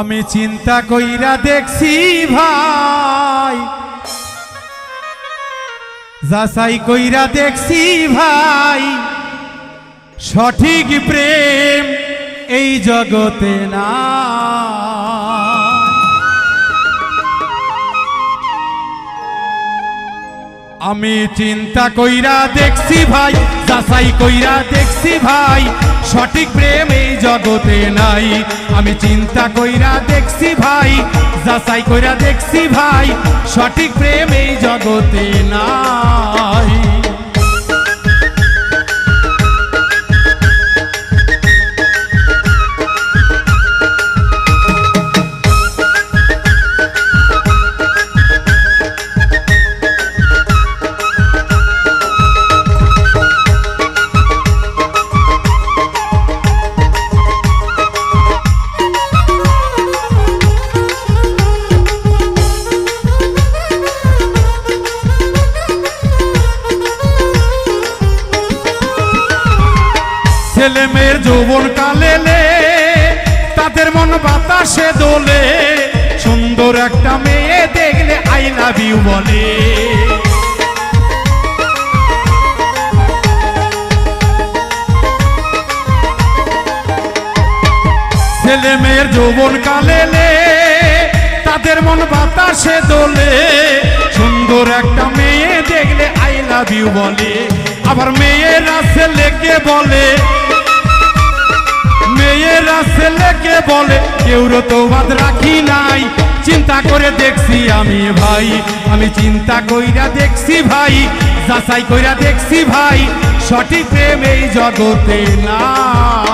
আমি চিন্তা কইরা দেখছি ভাই। যাচাই কইরা দেখছি ভাই। সঠিক প্রেম এই জগতে না আমি চিন্তা কইরা দেখছি ভাই, যাচাই কইরা দেখছি ভাই, সঠিক প্রেম এই জগতে নাই। আমি চিন্তা কইরা দেখছি ভাই, যাচাই কইরা দেখছি ভাই, সঠিক প্রেম এই জগতে নাই। ছেলে মেয়ের যৌবন কালেলে তাদের মন বাতাসে দোলে। সুন্দর একটা মেয়ে দেখলে আই লাভ ইউ বলে। ছেলে মেয়ের যৌবন কালেলে তাদের মন বাতাসে দোলে। সুন্দর একটা মেয়ে দেখলে আই লাভ ইউ বলে। আবার মেয়েরা ছেলেকে বলে। মেয়েরা ছেলেকে বলে, কেউ তো বাদ রাখি নাই। চিন্তা করে দেখছি আমি ভাই, আমি চিন্তা কইরা দেখছি ভাই, যাচাই কইরা দেখছি ভাই, সঠিক প্রেম এই জগতে নাই।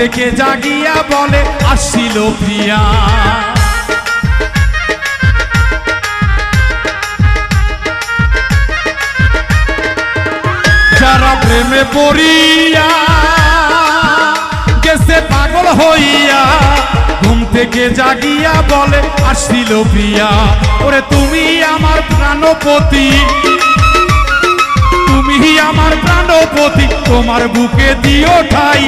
থেকে জাগিয়া বলে আসিল প্রিয়া। যারা প্রেমে পড়িয়া গেছে পাগল হইয়া, ঘুম থেকে জাগিয়া বলে আসিল প্রিয়া। ওরে তুমি আমার প্রাণপতি। তুমি আমার প্রাণপতি, তোমার বুকে দিও ঠাই।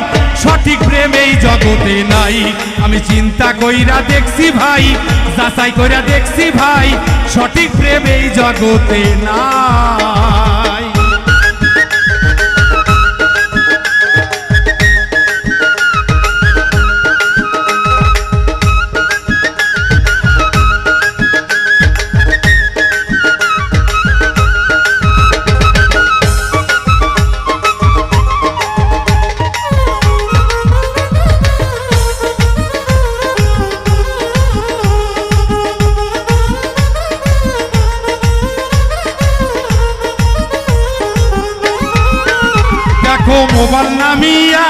সঠিক প্রেম এই জগতে নাই। আমি চিন্তা কইরা দেখছি ভাই, যাচাই কইরা দেখছি ভাই, সঠিক প্রেম এই জগতে নাই। মোবাইল নামিয়া,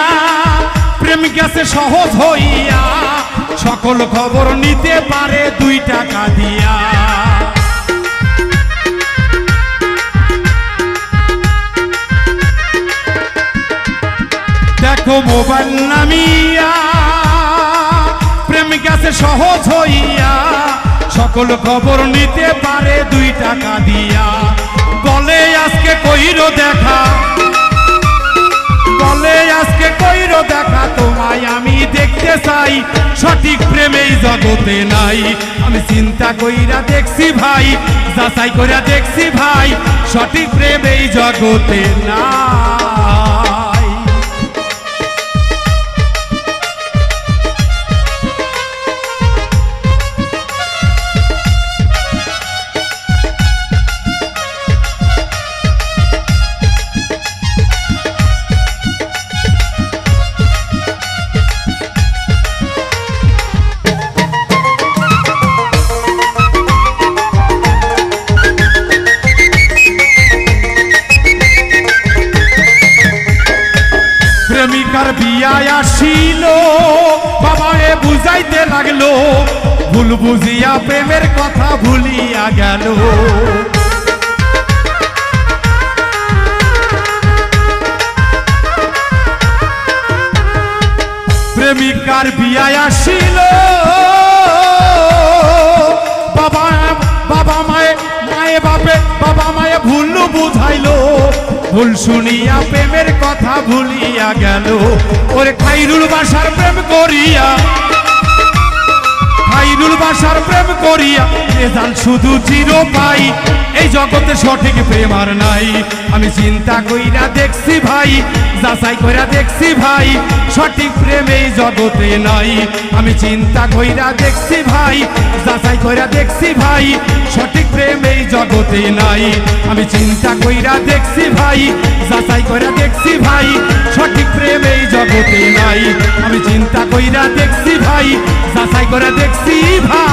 প্রেম গেছে সহজ হইয়া, সকল খবর নিতে পারে দুই টাকা দিয়া। দেখো মোবাইল নামিয়া, প্রেম গেছে সহজ হইয়া, সকল খবর নিতে পারে দুই টাকা দিয়া। বলে আজকে কইরো দেখা চাই সঠিক প্রেমেই জগতে নাই। আমি চিন্তা কইরা দেখছি ভাই, যাচাই কইরা দেখছি ভাই, সঠিক প্রেমেই জগতে নাই। বিয়ায় বাবায় বুঝাইতে লাগল ভুল বুঝিয়া প্রেমের কথা ভুলিয়া গেল। প্রেমিকার বিয়ায় আসিল। বাপে বাবা মায়ে ভুল বুঝাইলো। ভুল শুনিয়া প্রেমের কথা ভুলিয়া গেল। ওরে খাইরুল বাসার প্রেম করিয়া, খাইরুল বাসার প্রেম করিয়া রেজাল্ট শুধু চির পাই এই জগতে সঠিক প্রেম আর নাই। আমি চিন্তা কইরা দেখছি ভাই, যাচাই কইরা দেখছি ভাই, সঠিক প্রেম এই জগতে নাই। আমি চিন্তা কইরা দেখছি ভাই, যাচাই কইরা দেখছি ভাই, সঠিক জগতে নাই। আমি চিন্তা কইরা দেখছি ভাই, যাচাই কইরা দেখছি ভাই, সঠিক প্রেম এই জগতে নাই। আমি চিন্তা কইরা দেখছি ভাই, যাচাই করা দেখছি ভাই।